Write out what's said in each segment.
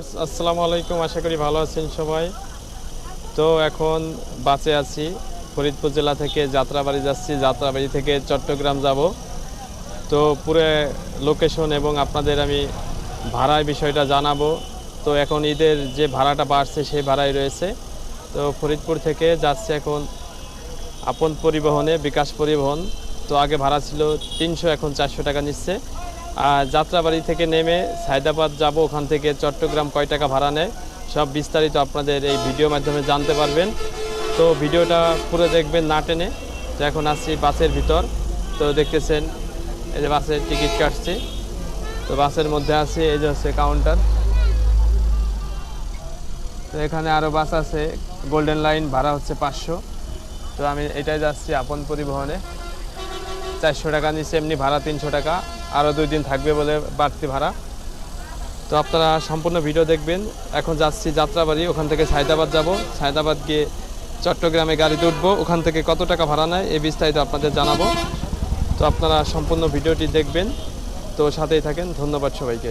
Viewers, আসসালামু আলাইকুম। আশা করি ভালো আছেন সবাই। তো এখন বাসে আছি, ফরিদপুর জেলা থেকে যাত্রাবাড়ি যাচ্ছি। যাত্রাবাড়ি থেকে চট্টগ্রাম যাব। তো পুরো লোকেশন এবং আপনাদের আমি ভাড়ার বিষয়টা জানাব। তো এখন ঈদের যে ভাড়াটা বাড়ছে, সেই ভাড়াই রয়েছে। তো ফরিদপুর থেকে যাচ্ছে এখন আপন পরিবহনে, বিকাশ পরিবহন। তো আগে ভাড়া ছিল তিনশো, এখন চারশো টাকা নিচ্ছে। যাত্রাবাড়ি থেকে নেমে সায়দাবাদ যাব, ওখান থেকে চট্টগ্রাম কয় টাকা ভাড়া নেয়, সব বিস্তারিত আপনাদের এই ভিডিওর মাধ্যমে জানতে পারবেন। তো ভিডিওটা পুরো দেখবেন না টেনে, তো এখন আসছি বাসের ভিতর। তো দেখতেছেন, এই যে বাসের টিকিট কাটছি। তো বাসের মধ্যে আছে, এই যে হচ্ছে কাউন্টার। তো এখানে আরও বাস আছে গোল্ডেন লাইন ভাড়া হচ্ছে পাঁচশো। তো আমি এটাই যাচ্ছি আপন পরিবহনে। চারশো টাকা নিচ্ছে, এমনি ভাড়া তিনশো টাকা। আরও দুই দিন থাকবে বলে বাড়তি ভাড়া। তো আপনারা সম্পূর্ণ ভিডিও দেখবেন। এখন যাচ্ছি যাত্রাবাড়ি, ওখান থেকে সায়দাবাদ যাব। সায়দাবাদ গিয়ে চট্টগ্রামে গাড়িতে উঠবো ওখান থেকে কত টাকা ভাড়া নেয় এই বিস্তারিত আপনাদের জানাব। তো আপনারা সম্পূর্ণ ভিডিওটি দেখবেন। তো সাথেই থাকেন, ধন্যবাদ সবাইকে।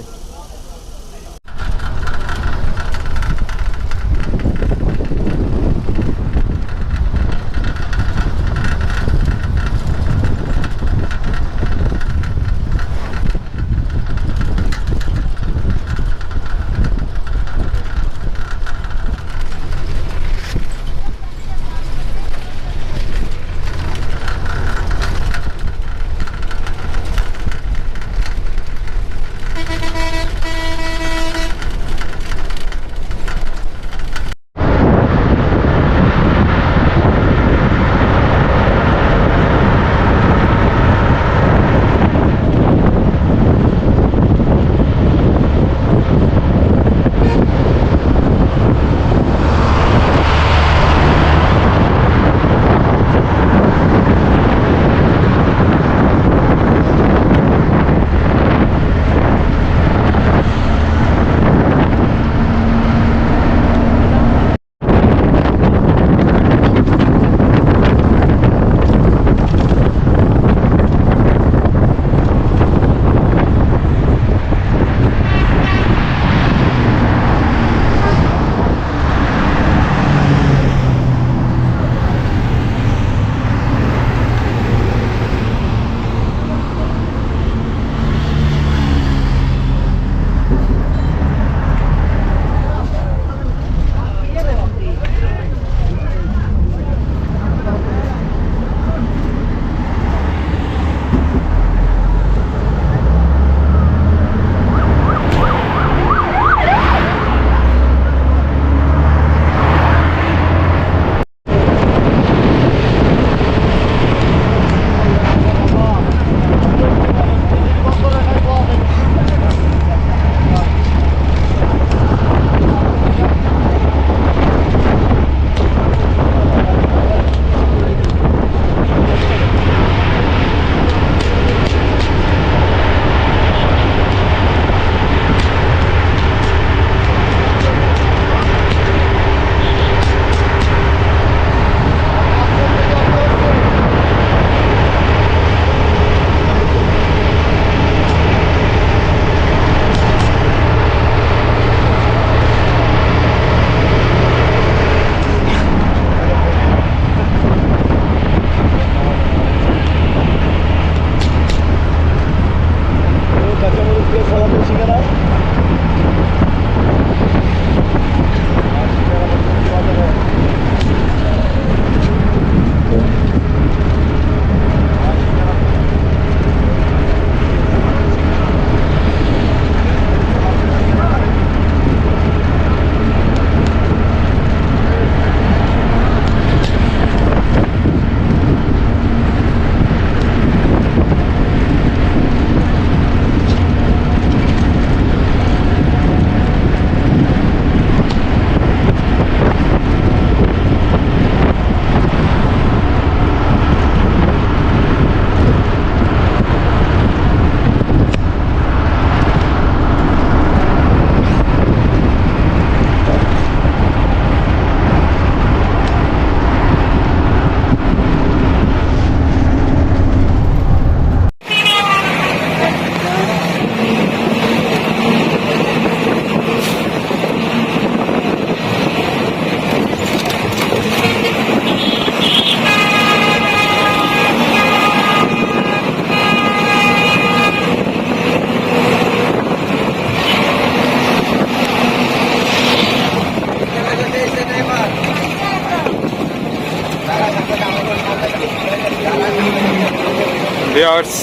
ভিওর্স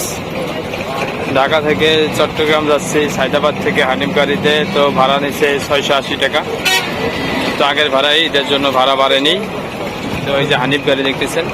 ঢাকা থেকে চট্টগ্রাম যাচ্ছি সাইদাবাদ থেকে হানিফ গাড়িতে তো ভাড়া নিচ্ছে ছয়শো আশি টাকা। তো আগের ভাড়াই, এদের জন্য ভাড়া বাড়েনি। তো ওই যে হানিফ গাড়ি দেখতেছেন